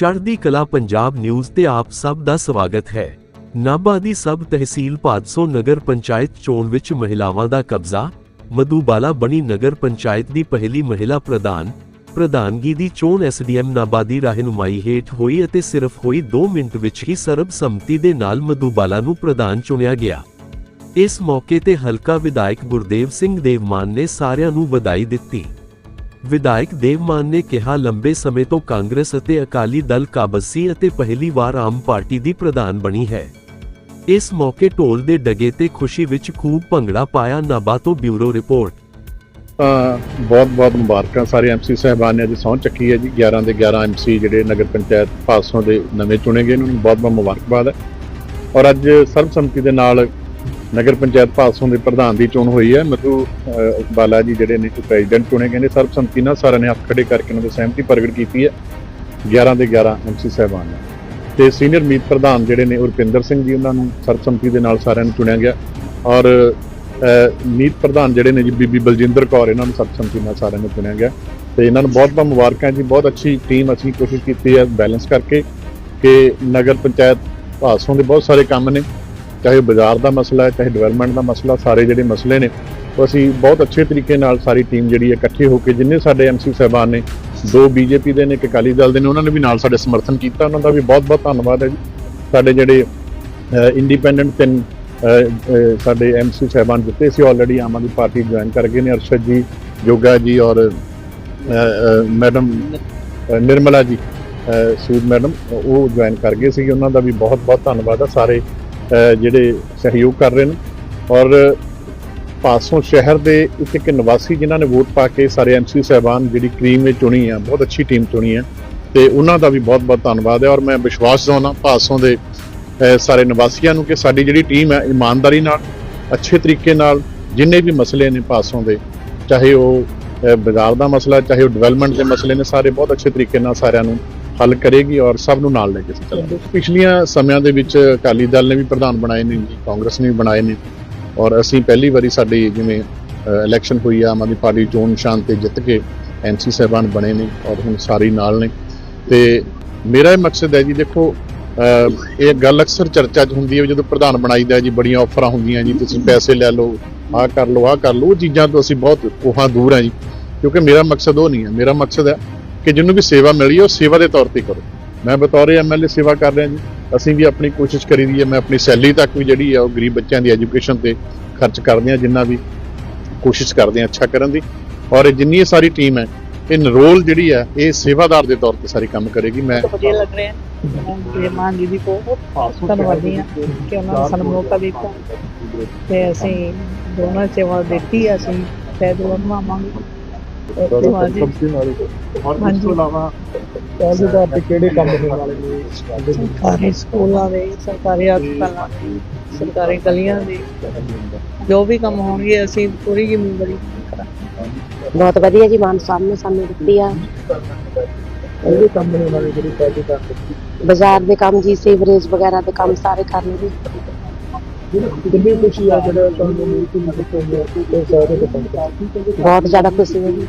ਚੜ੍ਹਦੀ ਕਲਾ ਪੰਜਾਬ ਨਿਊਜ਼ ਤੇ ਆਪ ਸਭ ਦਾ ਸਵਾਗਤ ਹੈ। ਨਾਭਾ ਦੀ ਸਬ ਤਹਿਸੀਲ ਭਾਦਸੋਂ ਨਗਰ ਪੰਚਾਇਤ ਚੋਣ ਵਿੱਚ ਮਹਿਲਾਵਾਂ ਦਾ ਕਬਜ਼ਾ, ਮਧੂਬਾਲਾ ਬਣੀ ਨਗਰ ਪੰਚਾਇਤ ਦੀ ਪਹਿਲੀ ਮਹਿਲਾ ਪ੍ਰਧਾਨ, ਪ੍ਰਧਾਨਗੀ ਦੀ ਚੋਣ ਐਸਡੀਐਮ ਨਾਭਾ ਦੀ ਰਹਿਨੁਮਾਈ ਹੇਠ ਹੋਈ ਅਤੇ ਸਿਰਫ ਹੋਈ 2 ਮਿੰਟ ਵਿੱਚ ਹੀ ਸਰਬਸੰਮਤੀ ਦੇ ਨਾਲ ਮਧੂਬਾਲਾ ਨੂੰ ਪ੍ਰਧਾਨ ਚੁਣਿਆ ਗਿਆ। ਇਸ ਮੌਕੇ ਤੇ ਹਲਕਾ ਵਿਧਾਇਕ ਗੁਰਦੇਵ ਸਿੰਘ ਦੇਵਮਾਨ ਨੇ ਸਾਰਿਆਂ ਨੂੰ ਵਧਾਈ ਦਿੱਤੀ। ਵਿਧਾਇਕ ਦੇਵਮਾਨ ਨੇ ਕਿਹਾ, ਲੰਬੇ ਸਮੇਂ ਤੋਂ ਕਾਂਗਰਸ ਅਤੇ ਅਕਾਲੀ ਦਲ ਕਾਬਜ਼ ਸੀ ਅਤੇ ਪਹਿਲੀ ਵਾਰ ਆਮ ਪਾਰਟੀ ਦੀ ਪ੍ਰਧਾਨ ਬਣੀ ਹੈ। ਇਸ ਮੌਕੇ ਢੋਲ ਦੇ ਡਗੇ ਤੇ ਖੁਸ਼ੀ ਵਿੱਚ ਖੂਬ ਭੰਗੜਾ ਪਾਇਆ, ਨਾਭਾ ਤੋਂ ਬਿਊਰੋ ਰਿਪੋਰਟ। ਬਹੁਤ ਬਹੁਤ ਮੁਬਾਰਕਾਂ ਸਾਰੇ ਐਮਸੀ ਸਾਹਿਬਾਨ ਨੇ, ਅੱਜ ਸਹੁੰ ਚੱਕੀ ਹੈ ਜੀ। 11 ਦੇ 11 ਐਮਸੀ ਜਿਹੜੇ ਨਗਰ ਪੰਚਾਇਤ ਪਾਸੋਂ ਦੇ ਨਵੇਂ ਚੁਣੇ ਗਏ ਇਹਨਾਂ ਨੂੰ ਬਹੁਤ ਬਹੁਤ ਮੁਬਾਰਕਬਾਦ ਹੈ। ਔਰ ਅੱਜ ਸਰਬਸੰਮਤੀ ਦੇ ਨਾਲ ਨਗਰ ਪੰਚਾਇਤ ਪਾਸੋਂ ਦੇ ਪ੍ਰਧਾਨ ਦੀ ਚੋਣ ਹੋਈ ਹੈ। ਮਧੂ ਅਹ, ਬਾਲਾ ਜੀ ਜਿਹੜੇ ਨੇ ਪ੍ਰੈਜ਼ੀਡੈਂਟ ਚੁਣੇ ਗਏ ਨੇ। ਸਰਬਸੰਮਤੀ ਨਾਲ ਸਾਰਿਆਂ ਨੇ ਹੱਥ ਖੜੇ ਕਰਕੇ ਉਹਨਾਂ ਦੀ ਸਹਿਮਤੀ ਪ੍ਰਗਟ ਕੀਤੀ ਹੈ। 11 ਦੇ 11 ਐਮਸੀ ਸਾਹਿਬਾਨ ਨੇ। ਤੇ ਸੀਨੀਅਰ ਮੀਤ ਪ੍ਰਧਾਨ ਜਿਹੜੇ ਨੇ ਉਰਪਿੰਦਰ ਸਿੰਘ ਜੀ ਉਹਨਾਂ ਨੂੰ ਸਰਬਸੰਮਤੀ ਦੇ ਨਾਲ ਸਾਰਿਆਂ ਨੂੰ ਚੁਣਿਆ ਗਿਆ। ਔਰ ਮੀਤ ਪ੍ਰਧਾਨ ਜਿਹੜੇ ਨੇ ਜੀ ਬੀਬੀ ਬਲਜਿੰਦਰ ਕੌਰ ਇਹਨਾਂ ਨੂੰ ਸਰਬਸੰਮਤੀ ਨਾਲ ਸਾਰਿਆਂ ਨੂੰ ਚੁਣਿਆ ਗਿਆ। ਤੇ ਇਹਨਾਂ ਨੂੰ ਬਹੁਤ ਬਹੁਤ ਮੁਬਾਰਕਾਂ ਜੀ। ਬਹੁਤ ਅੱਛੀ ਟੀਮ ਅਸੀਂ ਕੋਸ਼ਿਸ਼ ਕੀਤੀ ਹੈ ਬੈਲੈਂਸ ਕਰਕੇ ਕਿ ਨਗਰ ਪੰਚਾਇਤ ਭਾਸੋਂ ਦੇ ਬਹੁਤ ਸਾਰੇ ਕੰਮ ਨੇ। ਚਾਹੇ ਉਹ ਬਾਜ਼ਾਰ ਦਾ ਮਸਲਾ ਹੈ ਚਾਹੇ ਡਿਵੈਲਪਮੈਂਟ ਦਾ ਮਸਲਾ ਸਾਰੇ ਜਿਹੜੇ ਮਸਲੇ ਨੇ ਉਹ ਅਸੀਂ ਬਹੁਤ ਅੱਛੇ ਤਰੀਕੇ ਨਾਲ ਸਾਰੀ ਟੀਮ ਜਿਹੜੀ ਹੈ ਇਕੱਠੇ ਹੋ ਕੇ ਜਿੰਨੇ ਸਾਡੇ ਐਮਸੀ ਸਾਹਿਬਾਨ ਨੇ ਦੋ ਬੀਜੇਪੀ ਦੇ ਨੇ ਇੱਕ ਅਕਾਲੀ ਦਲ ਦੇ ਨੇ ਉਹਨਾਂ ਨੇ ਵੀ ਨਾਲ ਸਾਡੇ ਸਮਰਥਨ ਕੀਤਾ ਉਹਨਾਂ ਦਾ ਵੀ ਬਹੁਤ ਬਹੁਤ ਧੰਨਵਾਦ ਹੈ ਜੀ। ਸਾਡੇ ਜਿਹੜੇ ਇੰਡੀਪੈਂਡੈਂਟ ਤਿੰਨ ਅਹ, ਅਹ, ਸਾਡੇ ਐਮਸੀ ਸਾਹਿਬਾਨ ਜਿੱਤੇ ਸੀ ਆਲਰੇਡੀ ਆਮ ਆਦਮੀ ਪਾਰਟੀ ਜੁਆਇਨ ਕਰ ਗਏ ਨੇ ਅਰਸ਼ਦ ਜੀ ਜੋਗਾ ਜੀ ਔਰ ਮੈਡਮ ਨਿਰਮਲਾ ਜੀ ਸੂਦ ਮੈਡਮ ਉਹ ਜੁਆਇਨ ਕਰ ਗਏ ਸੀ ਉਹਨਾਂ ਦਾ ਵੀ ਬਹੁਤ ਬਹੁਤ ਧੰਨਵਾਦ ਹੈ ਸਾਰੇ ਜਿਹੜੇ ਸਹਿਯੋਗ ਕਰ ਰਹੇ ਨੇ। ਔਰ ਪਾਸੋਂ ਸ਼ਹਿਰ ਦੇ ਇੱਕ ਇੱਕ ਨਿਵਾਸੀ ਜਿਨ੍ਹਾਂ ਨੇ ਵੋਟ ਪਾ ਕੇ ਸਾਰੇ ਐਮਸੀ ਸਾਹਿਬਾਨ ਜਿਹੜੀ ਕਰੀਮ ਵਿੱਚ ਚੁਣੀ ਆ, ਬਹੁਤ ਅੱਛੀ ਟੀਮ ਚੁਣੀ ਹੈ ਤੇ ਉਹਨਾਂ ਦਾ ਵੀ ਬਹੁਤ ਬਹੁਤ ਧੰਨਵਾਦ ਹੈ। ਔਰ ਮੈਂ ਵਿਸ਼ਵਾਸ ਦਿਵਾਉਣਾ ਪਾਸੋਂ ਦੇ ਸਾਰੇ ਨਿਵਾਸੀਆਂ ਨੂੰ ਕਿ ਸਾਡੀ ਜਿਹੜੀ ਟੀਮ ਹੈ ਇਮਾਨਦਾਰੀ ਨਾਲ, ਅੱਛੇ ਤਰੀਕੇ ਨਾਲ ਜਿੰਨੇ ਵੀ ਮਸਲੇ ਨੇ ਪਾਸੋਂ ਦੇ, ਚਾਹੇ ਉਹ ਬਾਜ਼ਾਰ ਦਾ ਮਸਲਾ, ਚਾਹੇ ਉਹ ਡਿਵੈਲਪਮੈਂਟ ਦੇ ਮਸਲੇ ਨੇ, ਸਾਰੇ ਬਹੁਤ ਅੱਛੇ ਤਰੀਕੇ ਨਾਲ ਸਾਰਿਆਂ ਨੂੰ ਹੱਲ ਕਰੇਗੀ ਔਰ ਸਭ ਨੂੰ ਨਾਲ ਲੈ ਕੇ ਚੱਲਾਂਗੇ। ਪਿਛਲੀਆਂ ਸਮਿਆਂ ਦੇ ਵਿੱਚ ਅਕਾਲੀ ਦਲ ਨੇ ਵੀ ਪ੍ਰਧਾਨ ਬਣਾਏ ਨੇ ਜੀ ਕਾਂਗਰਸ ਨੇ ਵੀ ਬਣਾਏ ਨੇ ਔਰ ਅਸੀਂ ਪਹਿਲੀ ਵਾਰੀ ਸਾਡੀ ਜਿਵੇਂ ਇਲੈਕਸ਼ਨ ਹੋਈ ਆ ਆਮ ਆਦਮੀ ਪਾਰਟੀ ਚੋਣ ਨਿਸ਼ਾਨ ਤੇ ਜਿੱਤ ਕੇ ਐਮਸੀ ਸਾਹਿਬਾਨ ਬਣੇ ਨੇ ਔਰ ਹੁਣ ਸਾਰੀ ਨਾਲ ਨੇ। ਤੇ ਮੇਰਾ ਇਹ ਮਕਸਦ ਹੈ ਜੀ ਦੇਖੋ ਇਹ ਗੱਲ ਅਕਸਰ ਚਰਚਾ 'ਚ ਹੁੰਦੀ ਹੈ ਜਦੋਂ ਪ੍ਰਧਾਨ ਬਣਾਈਦਾ ਜੀ ਬੜੀਆਂ ਆਫਰਾਂ ਹੁੰਦੀਆਂ ਜੀ ਤੁਸੀਂ ਪੈਸੇ ਲੈ ਲਓ ਆਹ ਕਰ ਲਓ ਆਹ ਕਰ ਲਓ ਉਹ ਚੀਜ਼ਾਂ ਤੋਂ ਅਸੀਂ ਬਹੁਤ ਕੋਹਾਂ ਦੂਰ ਹਾਂ ਜੀ। ਕਿਉਂਕਿ ਮੇਰਾ ਮਕਸਦ ਉਹ ਨਹੀਂ ਹੈ। ਮੇਰਾ ਮਕਸਦ ਹੈ ਕਿ ਜਿਹਨੂੰ ਵੀ ਸੇਵਾ ਮਿਲੀ ਉਹ ਸੇਵਾ ਦੇ ਤੌਰ ਤੇ ਕਰੋ। ਮੈਂ ਬਤੌਰ ਐਮਐਲਏ ਸੇਵਾ ਕਰ ਰਿਹਾ ਜੀ। ਅਸੀਂ ਵੀ ਆਪਣੀ ਕੋਸ਼ਿਸ਼ ਕਰੀ ਦੀ ਹੈ। ਮੈਂ ਆਪਣੀ ਸੈਲਰੀ ਤੱਕ ਵੀ ਜਿਹੜੀ ਆ ਉਹ ਗਰੀਬ ਬੱਚਿਆਂ ਦੀ ਐਜੂਕੇਸ਼ਨ ਤੇ ਖਰਚ ਕਰਦੇ ਆ ਜਿੰਨਾ ਵੀ ਕੋਸ਼ਿਸ਼ ਕਰਦੇ ਆ ਅੱਛਾ ਕਰਨ ਦੀ। ਔਰ ਜਿੰਨੀ ਇਹ ਸਾਰੀ ਟੀਮ ਹੈ ਇਹ ਨਰੋਲ ਜਿਹੜੀ ਹੈ ਇਹ ਸੇਵਾਦਾਰ ਦੇ ਤੌਰ ਤੇ ਸਾਰੀ ਕੰਮ ਕਰੇਗੀ। ਮੈਂ ਤੇ ਅਸੀਂ ਦੋਨਾਂ ਸੇਵਾ ਦਿੱਤੀ ਅਸੀਂ ਤੇ ਦੋਨਾਂ ਨੂੰ ਜੀ ਔਰ ਇਸ ਤੋਂ ਇਲਾਵਾ ਪਹਿਲੇਦਾਰ ਤੇ ਕਿਹੜੇ ਕੰਮ ਹੋਣ ਵਾਲੇ ਨੇ ਸਰਕਾਰੀ ਸਕੂਲਾਂ ਦੇ ਸਰਕਾਰੀ ਹਸਪਤਾਲਾਂ ਦੇ ਸਰਕਾਰੀ ਗਲੀਆਂ ਦੇ। ਜੋ ਵੀ ਕੰਮ ਹੋਣਗੇ ਅਸੀਂ ਪੂਰੀ ਜ਼ਿੰਮੇਵਾਰੀ ਕਰਾਂਗੇ। ਬਹੁਤ ਵਧੀਆ ਜੀ ਮਾਨ ਸਾਹਿਬ ਨੇ ਸਾਨੂੰ ਦਿੱਤੀ ਆ। ਵਾਲੇ ਜਿਹੜੇ ਬਾਜ਼ਾਰ ਦੇ ਕੰਮ ਜੀ ਸੀਵਰੇਜ ਵਗੈਰਾ ਦੇ ਕੰਮ ਸਾਰੇ ਕਰਨਗੇ ਕਿੰਨੀ ਖੁਸ਼ੀ ਆ ਜਿਹੜਾ ਤੁਹਾਨੂੰ ਮਿਲ ਕੇ ਨਜ਼ਰ ਤੋਂ ਤੇ ਸਾਰੇ ਬਹੁਤ ਜ਼ਿਆਦਾ ਖੁਸ਼ੀ ਹੋਈ।